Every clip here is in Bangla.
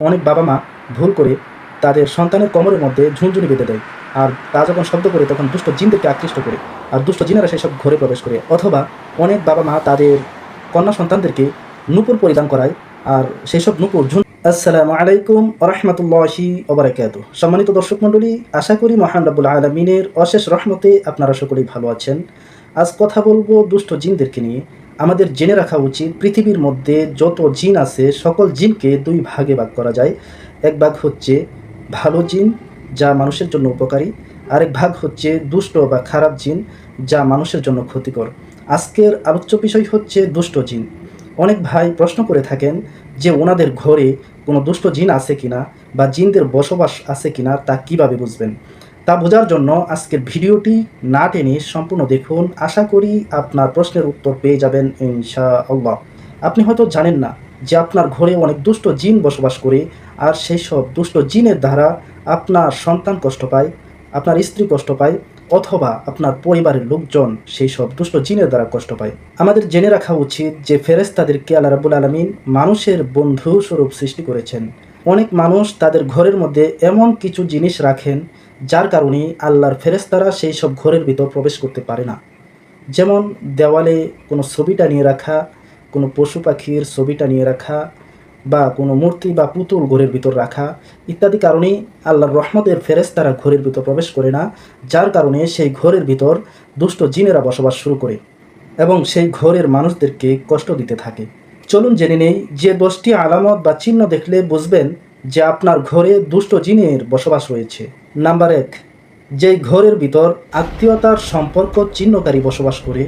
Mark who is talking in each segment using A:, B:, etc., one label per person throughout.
A: অনেক বাবা মা ভুল করে তাদের সন্তানের কোমরের মধ্যে ঝুনঝুনি বেঁধে দেয়। আর তা যখন শব্দ করে, তখন দুষ্ট জিনদেরকে আকৃষ্ট করে। আর দুষ্ট জিনেরা সেই সব ঘরে প্রবেশ করে। অথবা অনেক বাবা মা তাদের কন্যা সন্তানদেরকে নূপুর পরিধান করায়। আর সেই সব নূপুর ঝুন আসসালামু আলাইকুম রহমতুল্লাহি ওবরাকাত সম্মানিত দর্শক মণ্ডলী, আশা করি মহান রাবুল আলমিনের অশেষ রহমতে আপনারা সকলেই ভালো আছেন। আজ কথা বলব দুষ্ট জিনদেরকে নিয়ে। আমাদের জেনে রাখা উচিত, পৃথিবীর মধ্যে যত জিন আছে, সকল জিনকে দুই ভাগে ভাগ করা যায়। এক ভাগ হচ্ছে ভালো জিন, যা মানুষের জন্য উপকারী। আরেক ভাগ হচ্ছে দুষ্ট বা খারাপ জিন, যা মানুষের জন্য ক্ষতিকর। আজকের আলোচ্য বিষয় হচ্ছে দুষ্ট জিন। অনেক ভাই প্রশ্ন করে থাকেন যে ওনাদের ঘরে কোনো দুষ্ট জিন আছে কিনা বা জিনদের বসবাস আছে কিনা তা কীভাবে বুঝবেন? তা বোঝার জন্য আজকের ভিডিওটি না টেনে সম্পূর্ণ দেখুন। আশা করি আপনার প্রশ্নের উত্তর পেয়ে যাবেন ইনশা আল্লাহ আপনি হয়তো জানেন না যে আপনার ঘরে অনেক দুষ্ট জিন বসবাস করে, আর সেই সব দুষ্ট জিনের দ্বারা আপনার সন্তান কষ্ট পায়, আপনার স্ত্রী কষ্ট পায়, অথবা আপনার পরিবারের লোকজন সেই সব দুষ্ট জিনের দ্বারা কষ্ট পায়। আমাদের জেনে রাখা উচিত যে ফেরেস্তাদেরকে আল্লাহ রাবুল আলমিন মানুষের বন্ধু স্বরূপ সৃষ্টি করেছেন। অনেক মানুষ তাদের ঘরের মধ্যে এমন কিছু জিনিস রাখেন যার কারণে আল্লাহর ফেরেস্তারা সেই সব ঘরের ভিতর প্রবেশ করতে পারে না। যেমন দেওয়ালে কোনো ছবি টানিয়ে রাখা, কোনো পশু পাখির ছবি টানিয়ে রাখা বা কোনো মূর্তি বা পুতুল ঘরের ভিতর রাখা ইত্যাদি কারণেই আল্লাহর রহমতের ফেরেস্তারা ঘরের ভিতর প্রবেশ করে না, যার কারণে সেই ঘরের ভিতর দুষ্ট জিনেরা বসবাস শুরু করে এবং সেই ঘরের মানুষদেরকে কষ্ট দিতে থাকে। চলুন জেনে নেই যে দশটি আলামত বা চিহ্ন দেখলে বুঝবেন যে আপনার ঘরে দুষ্ট জিনের বসবাস রয়েছে। নাম্বার এক, যেই ঘরের ভিতর আত্মীয়তার সম্পর্ক চিহ্নকারী বসবাস করে,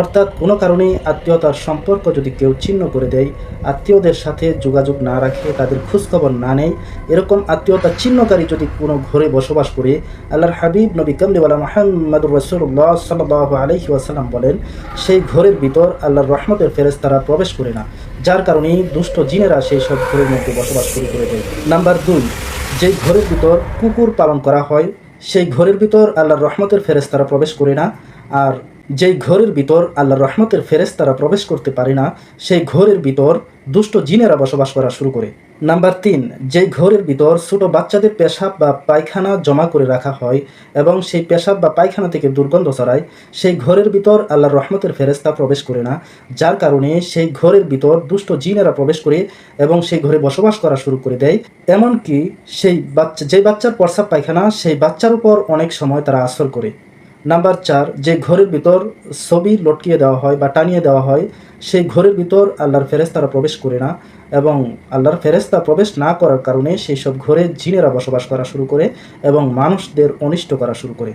A: অর্থাৎ কোনো কারণে আত্মীয়তার সম্পর্ক যদি কেউ চিহ্ন করে দেয়, আত্মীয়দের সাথে যোগাযোগ না রাখে, তাদের খোঁজখবর না নেয়, এরকম আত্মীয়তা চিহ্নকারী যদি কোনো ঘরে বসবাস করে, আল্লাহর হাবিব নবী কামলিওয়ালা মাহমুদুর রসুল্লাহ সাল্লাহ আলহি ওয়াসাল্লাম বলেন, সেই ঘরের ভিতর আল্লাহর রহমতের ফেরেস্তারা প্রবেশ করে না, যার কারণে দুষ্ট জিনেরা সেই সব ঘরের মধ্যে বসবাস শুরু করে দেয়। নাম্বার দুই যেই ঘরের ভিতর কুকুর পালন করা হয়, সেই ঘরের ভিতর আল্লাহর রহমতের ফেরেস্তারা প্রবেশ করে না। আর যেই ঘরের ভিতর আল্লাহর রহমতের ফেরেস্তারা প্রবেশ করতে পারে না, সেই ঘরের ভিতর দুষ্ট জিনেরা বসবাস করা শুরু করে। নাম্বার তিন, যেই ঘরের ভিতর ছোট বাচ্চাদের পেশাব বা পায়খানা জমা করে রাখা হয় এবং সেই পেশাব বা পায়খানা থেকে দুর্গন্ধ ছড়ায়, সেই ঘরের ভিতর আল্লাহর রহমতের ফেরেস্তা প্রবেশ করে না, যার কারণে সেই ঘরের ভিতর দুষ্ট জিনেরা প্রবেশ করে এবং সেই ঘরে বসবাস করা শুরু করে দেয়। এমনকি সেই বাচ্চা যে বাচ্চার প্রস্রাব পায়খানা, সেই বাচ্চার উপর অনেক সময় তারা আসর করে। নাম্বার চার, যে ঘরের ভিতর ছবি লটকিয়ে দেওয়া হয় বা টানিয়ে দেওয়া হয়, সেই ঘরের ভিতর আল্লাহর ফেরেস্তারা প্রবেশ করে না এবং আল্লাহর ফেরেস্তা প্রবেশ না করার কারণে সেই সব ঘরে জিনেরা বসবাস করা শুরু করে এবং মানুষদের অনিষ্ট করা শুরু করে।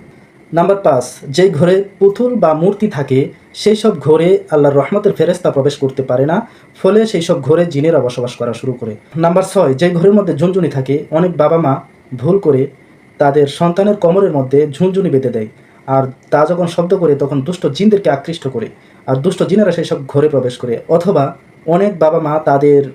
A: নাম্বার পাঁচ যেই ঘরে পুতুল বা মূর্তি থাকে, সেই সব ঘরে আল্লাহর রহমতের ফেরেস্তা প্রবেশ করতে পারে না, ফলে সেই সব ঘরে জিনেরা বসবাস করা শুরু করে। নাম্বার ছয় যেই ঘরের মধ্যে ঝুনঝুনি থাকে, অনেক বাবা মা ভুল করে তাদের সন্তানের কোমরের মধ্যে ঝুনঝুনি বেঁধে দেয়। আর তা যখন শব্দ করে, তখন দুষ্ট জিনদেরকে আকৃষ্ট করে। আর দুষ্ট জিনেরা সেই সব ঘরে প্রবেশ করে। অথবা অনেক বাবা মা তাদের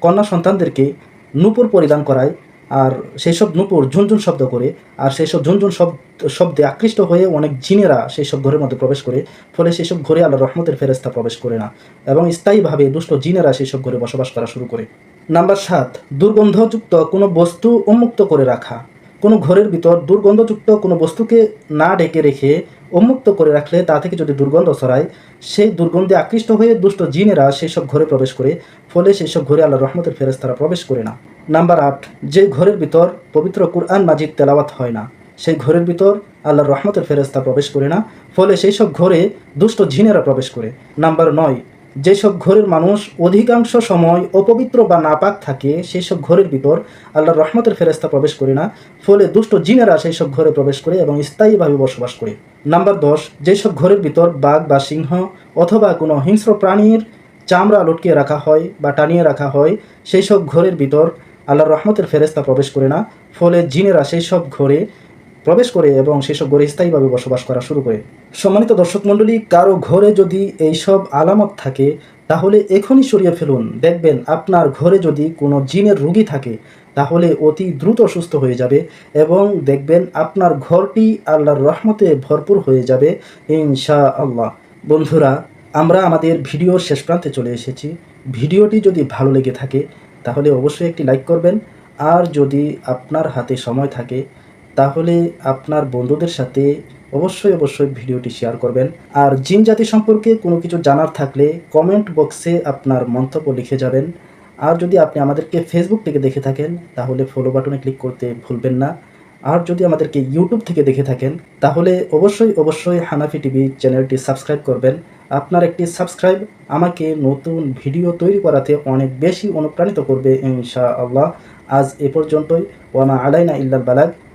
A: কন্যা সন্তানদেরকে নূপুর পরিধান করায়, আর সেই সব নূপুর ঝুনঝুন শব্দ করে, আর সেই সব ঝুনঝুন শব্দ, শব্দে আকৃষ্ট হয়ে অনেক জিনেরা সেই সব ঘরের মধ্যে প্রবেশ করে, ফলে সেই সব ঘরে আল্লাহ রহমতের ফেরেস্তা প্রবেশ করে না। এবং স্থায়ীভাবে দুষ্ট জিনেরা সেই সব ঘরে বসবাস করা শুরু করে। নাম্বার সাত, দুর্গন্ধযুক্ত কোনো বস্তু উন্মুক্ত করে রাখা। কোনো ঘরের ভিতর দুর্গন্ধযুক্ত কোনো বস্তুকে না ঢেকে রেখে উন্মুক্ত করে রাখলে তা থেকে যদি দুর্গন্ধ ছড়ায়, সেই দুর্গন্ধে আকৃষ্ট হয়ে দুষ্ট জিনেরা সেই সব ঘরে প্রবেশ করে, ফলে সেই সব ঘরে আল্লাহ রহমতের ফেরেস্তারা প্রবেশ করে না। নাম্বার আট, যে ঘরের ভিতর পবিত্র কুরআন মাজিদ তেলাওয়াত হয় না, সেই ঘরের ভিতর আল্লাহর রহমতের ফেরেস্তা প্রবেশ করে না, ফলে সেই সব ঘরে দুষ্ট জিনেরা প্রবেশ করে। নাম্বার নয় যেসব ঘরের মানুষ অধিকাংশ সময় অপবিত্র বা নাপাক থাকে সেই সব ঘরের ভিতর আল্লাহর রহমতের ফেরেস্তা প্রবেশ করে না। ফলে দুষ্ট জিনেরা সেই সব ঘরে প্রবেশ করে এবং স্থায়ীভাবে বসবাস করে। নাম্বার দশ, যেসব ঘরের ভিতর বাঘ বা সিংহ অথবা কোনো হিংস্র প্রাণীর চামড়া লটকিয়ে রাখা হয় বা টানিয়ে রাখা হয় সেই সব ঘরের ভিতর আল্লাহর রহমতের ফেরেস্তা প্রবেশ করে না। ফলে জিনেরা সেই সব ঘরে প্রবেশ করে এবং সেসব ঘরে স্থায়ীভাবে বসবাস করা শুরু করে। সম্মানিত দর্শক মণ্ডলী, কারও ঘরে যদি এইসব আলামত থাকে, তাহলে এখনই সরিয়ে ফেলুন। দেখবেন আপনার ঘরে যদি কোনো জিনের রুগী থাকে, তাহলে অতি দ্রুত সুস্থ হয়ে যাবে এবং দেখবেন আপনার ঘরটি আল্লাহর রহমতে ভরপুর হয়ে যাবে ইনশা আল্লাহ বন্ধুরা, আমরা আমাদের ভিডিওর শেষ প্রান্তে চলে এসেছি। ভিডিওটি যদি ভালো লেগে থাকে, তাহলে অবশ্যই একটি লাইক করবেন। আর যদি আপনার হাতে সময় থাকে তাহলে আপনার বন্ধুদের সাথে অবশ্যই অবশ্যই ভিডিওটি শেয়ার করবেন। আর জিন জাতি সম্পর্কে কোনো কিছু জানার থাকলে কমেন্ট বক্সে আপনার মন্তব্য লিখে যাবেন। আর যদি আপনি আমাদেরকে ফেসবুক থেকে দেখে থাকেন, তাহলে ফলো বাটনে ক্লিক করতে ভুলবেন না। আর যদি আমাদেরকে ইউটিউব থেকে দেখে থাকেন, তাহলে অবশ্যই অবশ্যই হানাফি টিভি চ্যানেলটি সাবস্ক্রাইব করবেন। আপনার একটি সাবস্ক্রাইব আমাকে নতুন ভিডিও তৈরি করাতে অনেক বেশি অনুপ্রাণিত করবে ইনশা আল্লাহ আজ এ পর্যন্তই। ওয়ামা আলাইনা ইল্লাল বালাগ।